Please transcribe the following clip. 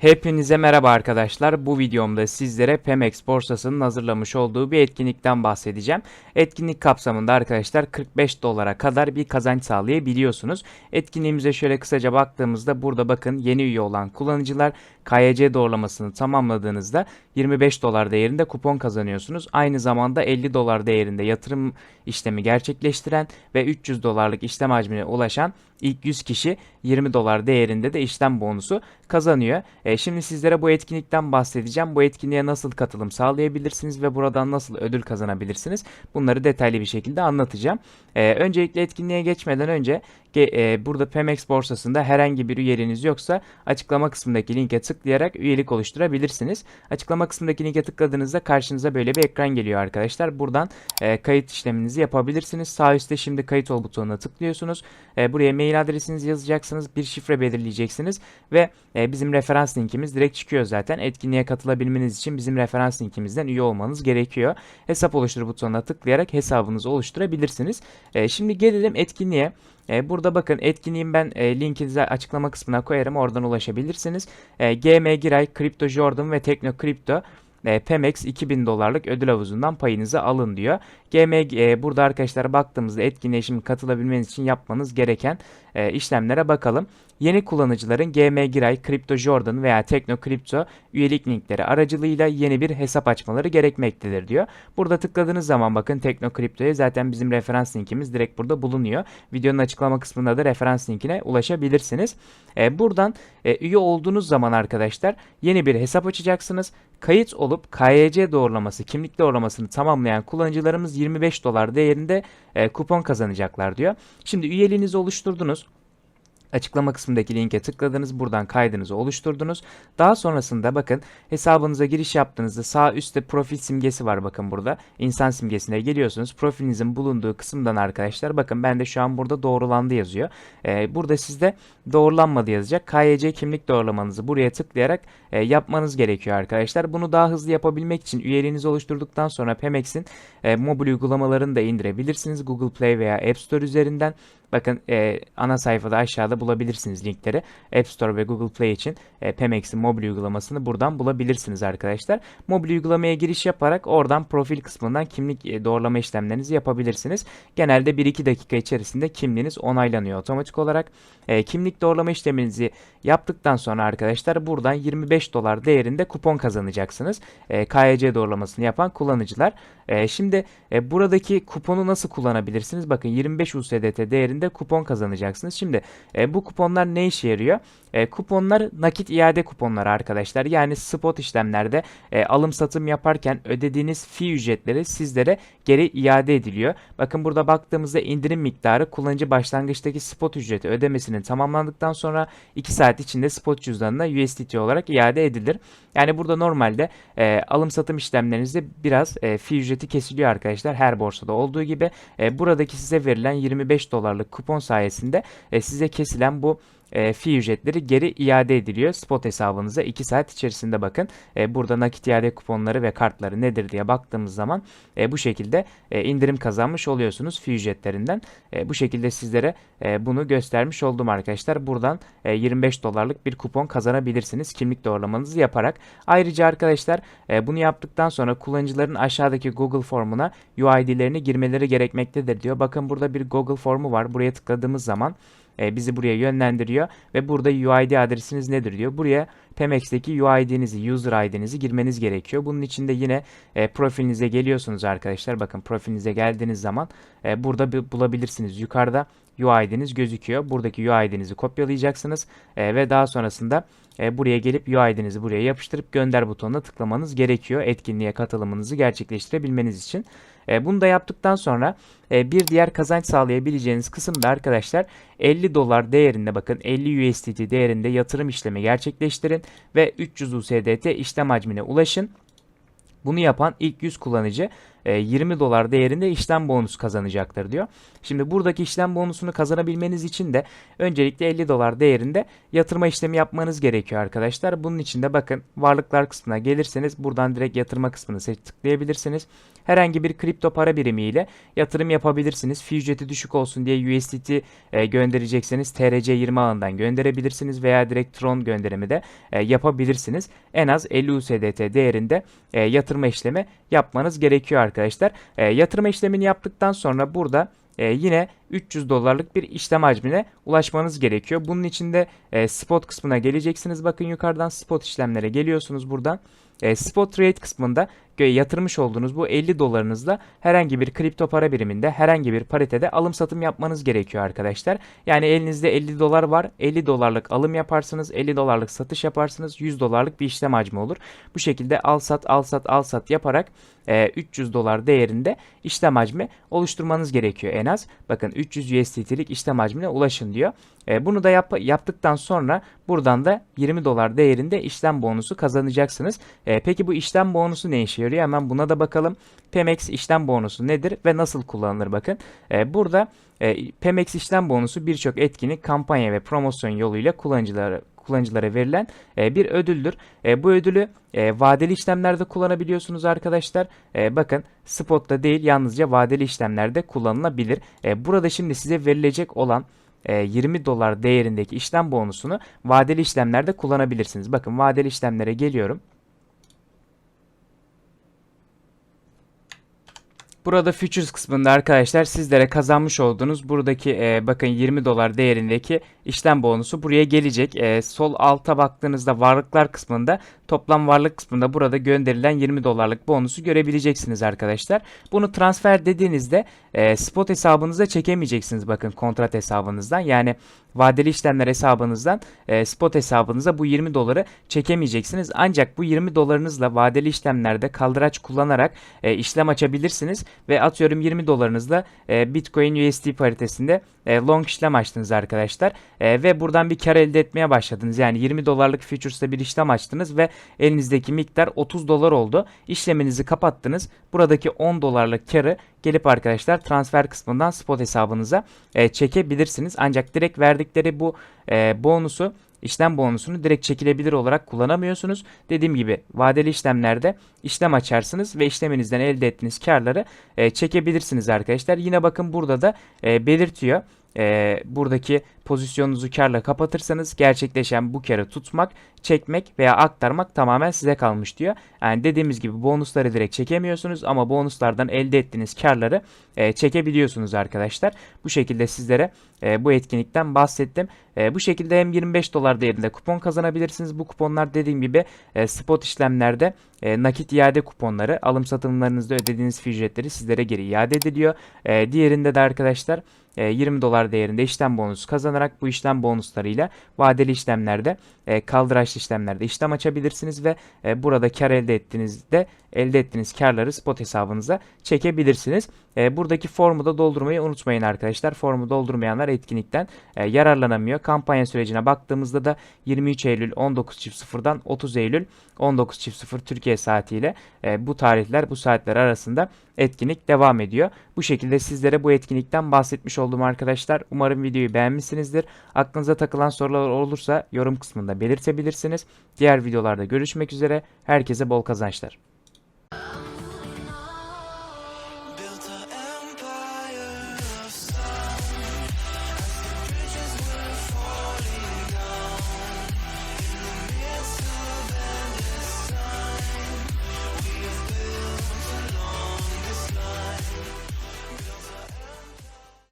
Hepinize merhaba arkadaşlar. Bu videomda sizlere Pemex borsasının hazırlamış olduğu bir etkinlikten bahsedeceğim. Etkinlik kapsamında arkadaşlar 45 dolara kadar bir kazanç sağlayabiliyorsunuz. Etkinliğimize şöyle kısaca baktığımızda burada bakın yeni üye olan kullanıcılar KYC doğrulamasını tamamladığınızda 25 dolar değerinde kupon kazanıyorsunuz. Aynı zamanda 50 dolar değerinde yatırım işlemi gerçekleştiren ve 300 dolarlık işlem hacmine ulaşan ilk 100 kişi 20 dolar değerinde de işlem bonusu kazanıyor. E, şimdi sizlere bu etkinlikten bahsedeceğim. Bu etkinliğe nasıl katılım sağlayabilirsiniz ve buradan nasıl ödül kazanabilirsiniz? Bunları detaylı bir şekilde anlatacağım. E, öncelikle etkinliğe geçmeden önce e, burada Pemex borsasında herhangi bir üyeliğiniz yoksa açıklama kısmındaki linke tıklayarak üyelik oluşturabilirsiniz. Açıklama kısmındaki linke tıkladığınızda karşınıza böyle bir ekran geliyor arkadaşlar. Buradan e, kayıt işleminizi yapabilirsiniz. Sağ üstte şimdi kayıt ol butonuna tıklıyorsunuz. E, buraya mail adresinizi yazacaksınız. Bir şifre belirleyeceksiniz ve e, bizim referans linkimiz direkt çıkıyor zaten. Etkinliğe katılabilmeniz için bizim referans linkimizden üye olmanız gerekiyor. Hesap oluştur butonuna tıklayarak hesabınızı oluşturabilirsiniz. E, şimdi gelelim etkinliğe. E, burada bakın etkinliğin ben e, linkinizi açıklama kısmına koyarım. Oradan ulaşabilirsiniz. E, GM Giray, Crypto Jordan ve Tekno Crypto e, Pemex 2000 dolarlık ödül havuzundan payınızı alın diyor. GM e, burada arkadaşlar baktığımızda etkinliğe şimdi katılabilmeniz için yapmanız gereken e, işlemlere bakalım. Yeni kullanıcıların GM Giray, Crypto Jordan veya Tekno Crypto üyelik linkleri aracılığıyla yeni bir hesap açmaları gerekmektedir diyor. Burada tıkladığınız zaman bakın Tekno Crypto'ya zaten bizim referans linkimiz direkt burada bulunuyor. Videonun açıklama kısmında da referans linkine ulaşabilirsiniz. E, buradan e, üye olduğunuz zaman arkadaşlar yeni bir hesap açacaksınız. Kayıt olup KYC doğrulaması, kimlik doğrulamasını tamamlayan kullanıcılarımız 25 dolar değerinde e, kupon kazanacaklar diyor. Şimdi üyeliğinizi oluşturdunuz. Açıklama kısmındaki linke tıkladınız. Buradan kaydınızı oluşturdunuz. Daha sonrasında bakın hesabınıza giriş yaptığınızda sağ üstte profil simgesi var bakın burada. İnsan simgesine geliyorsunuz. Profilinizin bulunduğu kısımdan arkadaşlar bakın ben de şu an burada doğrulandı yazıyor. Ee, burada sizde doğrulanmadı yazacak. KYC kimlik doğrulamanızı buraya tıklayarak e, yapmanız gerekiyor arkadaşlar. Bunu daha hızlı yapabilmek için üyeliğinizi oluşturduktan sonra Pemex'in e, mobil uygulamalarını da indirebilirsiniz. Google Play veya App Store üzerinden. Bakın e, ana sayfada aşağıda bulabilirsiniz linkleri. App Store ve Google Play için e, Pemex'in mobil uygulamasını buradan bulabilirsiniz arkadaşlar. Mobil uygulamaya giriş yaparak oradan profil kısmından kimlik e, doğrulama işlemlerinizi yapabilirsiniz. Genelde 1-2 dakika içerisinde kimliğiniz onaylanıyor otomatik olarak. E, kimlik doğrulama işleminizi yaptıktan sonra arkadaşlar buradan 25 dolar değerinde kupon kazanacaksınız. E, KYC doğrulamasını yapan kullanıcılar. E, şimdi e, buradaki kuponu nasıl kullanabilirsiniz? Bakın 25 USDT değerinde kupon kazanacaksınız. Şimdi e, bu kuponlar ne işe yarıyor? E, kuponlar nakit iade kuponları arkadaşlar. Yani spot işlemlerde e, alım satım yaparken ödediğiniz fi ücretleri sizlere geri iade ediliyor. Bakın burada baktığımızda indirim miktarı kullanıcı başlangıçtaki spot ücreti ödemesinin tamamlandıktan sonra 2 saat içinde spot cüzdanına USDT olarak iade edilir. Yani burada normalde e, alım satım işlemlerinizde biraz e, fi ücreti kesiliyor arkadaşlar. Her borsada olduğu gibi e, buradaki size verilen 25 dolarlık kupon sayesinde e, size kesilen bu e, fi ücretleri geri iade ediliyor spot hesabınıza 2 saat içerisinde bakın. E, burada nakit iade kuponları ve kartları nedir diye baktığımız zaman e, bu şekilde e, indirim kazanmış oluyorsunuz fi ücretlerinden. E, bu şekilde sizlere e, bunu göstermiş oldum arkadaşlar. Buradan e, 25 dolarlık bir kupon kazanabilirsiniz kimlik doğrulamanızı yaparak. Ayrıca arkadaşlar e, bunu yaptıktan sonra kullanıcıların aşağıdaki Google formuna UID'lerini girmeleri gerekmektedir diyor. Bakın burada bir Google formu var. Buraya tıkladığımız zaman e, bizi buraya yönlendiriyor ve burada UID adresiniz nedir diyor. Buraya Pemex'teki UID'nizi, user ID'nizi girmeniz gerekiyor. Bunun için de yine e, profilinize geliyorsunuz arkadaşlar. Bakın profilinize geldiğiniz zaman e, burada bulabilirsiniz. Yukarıda UID'niz gözüküyor. Buradaki UID'nizi kopyalayacaksınız e, ve daha sonrasında e, buraya gelip UID'nizi buraya yapıştırıp gönder butonuna tıklamanız gerekiyor. Etkinliğe katılımınızı gerçekleştirebilmeniz için. E, bunu da yaptıktan sonra e, bir diğer kazanç sağlayabileceğiniz kısımda arkadaşlar 50 dolar değerinde bakın 50 USDT değerinde yatırım işlemi gerçekleştirin ve 300 USDT işlem hacmine ulaşın. Bunu yapan ilk 100 kullanıcı 20 dolar değerinde işlem bonusu kazanacaktır diyor. Şimdi buradaki işlem bonusunu kazanabilmeniz için de öncelikle 50 dolar değerinde yatırma işlemi yapmanız gerekiyor arkadaşlar. Bunun için de bakın varlıklar kısmına gelirseniz buradan direkt yatırma kısmını seç tıklayabilirsiniz. Herhangi bir kripto para birimiyle yatırım yapabilirsiniz. Fee ücreti düşük olsun diye USDT e, gönderecekseniz TRC20 ağından gönderebilirsiniz veya direkt Tron gönderimi de e, yapabilirsiniz. En az 50 USDT değerinde e, yatırma işlemi yapmanız gerekiyor. E, yatırma işlemini yaptıktan sonra burada e, yine 300 dolarlık bir işlem hacmine ulaşmanız gerekiyor. Bunun için de e, spot kısmına geleceksiniz. Bakın yukarıdan spot işlemlere geliyorsunuz buradan. E, spot rate kısmında yatırmış olduğunuz bu 50 dolarınızla herhangi bir kripto para biriminde herhangi bir paritede alım satım yapmanız gerekiyor arkadaşlar. Yani elinizde 50 dolar var. 50 dolarlık alım yaparsınız. 50 dolarlık satış yaparsınız. 100 dolarlık bir işlem hacmi olur. Bu şekilde al sat al sat al sat yaparak e, 300 dolar değerinde işlem hacmi oluşturmanız gerekiyor en az. Bakın 300 USDT'lik işlem hacmine ulaşın diyor. E, bunu da yap- yaptıktan sonra buradan da 20 dolar değerinde işlem bonusu kazanacaksınız. E, peki bu işlem bonusu ne işe yarıyor? Hemen buna da bakalım. Pemex işlem bonusu nedir ve nasıl kullanılır bakın. E, burada e, Pemex işlem bonusu birçok etkinlik, kampanya ve promosyon yoluyla kullanıcılara kullanıcılara verilen bir ödüldür. Bu ödülü vadeli işlemlerde kullanabiliyorsunuz arkadaşlar. Bakın spotta değil yalnızca vadeli işlemlerde kullanılabilir. Burada şimdi size verilecek olan 20 dolar değerindeki işlem bonusunu vadeli işlemlerde kullanabilirsiniz. Bakın vadeli işlemlere geliyorum. Burada futures kısmında arkadaşlar sizlere kazanmış olduğunuz buradaki e, bakın 20 dolar değerindeki işlem bonusu buraya gelecek. E, sol alta baktığınızda varlıklar kısmında toplam varlık kısmında burada gönderilen 20 dolarlık bonusu görebileceksiniz arkadaşlar. Bunu transfer dediğinizde e, spot hesabınıza çekemeyeceksiniz bakın kontrat hesabınızdan. Yani vadeli işlemler hesabınızdan e, spot hesabınıza bu 20 doları çekemeyeceksiniz. Ancak bu 20 dolarınızla vadeli işlemlerde kaldıraç kullanarak e, işlem açabilirsiniz ve atıyorum 20 dolarınızla e, Bitcoin USD paritesinde e, long işlem açtınız arkadaşlar E, ve buradan bir kar elde etmeye başladınız. Yani 20 dolarlık futures'ta bir işlem açtınız ve elinizdeki miktar 30 dolar oldu. İşleminizi kapattınız. Buradaki 10 dolarlık karı gelip arkadaşlar transfer kısmından spot hesabınıza e, çekebilirsiniz. Ancak direkt verdikleri bu e, bonusu işlem bonusunu direkt çekilebilir olarak kullanamıyorsunuz. Dediğim gibi vadeli işlemlerde işlem açarsınız ve işleminizden elde ettiğiniz karları e, çekebilirsiniz arkadaşlar. Yine bakın burada da e, belirtiyor. E, buradaki pozisyonunuzu karla kapatırsanız gerçekleşen bu karı tutmak, çekmek veya aktarmak tamamen size kalmış diyor. Yani dediğimiz gibi bonusları direkt çekemiyorsunuz ama bonuslardan elde ettiğiniz karları e, çekebiliyorsunuz arkadaşlar. Bu şekilde sizlere e, bu etkinlikten bahsettim. E, bu şekilde hem 25 dolar değerinde kupon kazanabilirsiniz. Bu kuponlar dediğim gibi e, spot işlemlerde e, nakit iade kuponları alım satımlarınızda ödediğiniz ücretleri sizlere geri iade ediliyor. E, diğerinde de arkadaşlar e, 20 dolar değerinde işlem bonusu kazanarak bu işlem bonuslarıyla vadeli işlemlerde e, kaldıraçlı işlemlerde işlem açabilirsiniz ve e, burada kar elde ettiğinizde elde ettiğiniz karları spot hesabınıza çekebilirsiniz. E, buradaki formu da doldurmayı unutmayın arkadaşlar. Formu doldurmayanlar etkinlikten e, yararlanamıyor. Kampanya sürecine baktığımızda da 23 Eylül 19.00'dan 30 Eylül 19.00 Türkiye saatiyle e, bu tarihler bu saatler arasında etkinlik devam ediyor. Bu şekilde sizlere bu etkinlikten bahsetmiş oldum arkadaşlar. Umarım videoyu beğenmişsinizdir. Aklınıza takılan sorular olursa yorum kısmında belirtebilirsiniz. Diğer videolarda görüşmek üzere. Herkese bol kazançlar.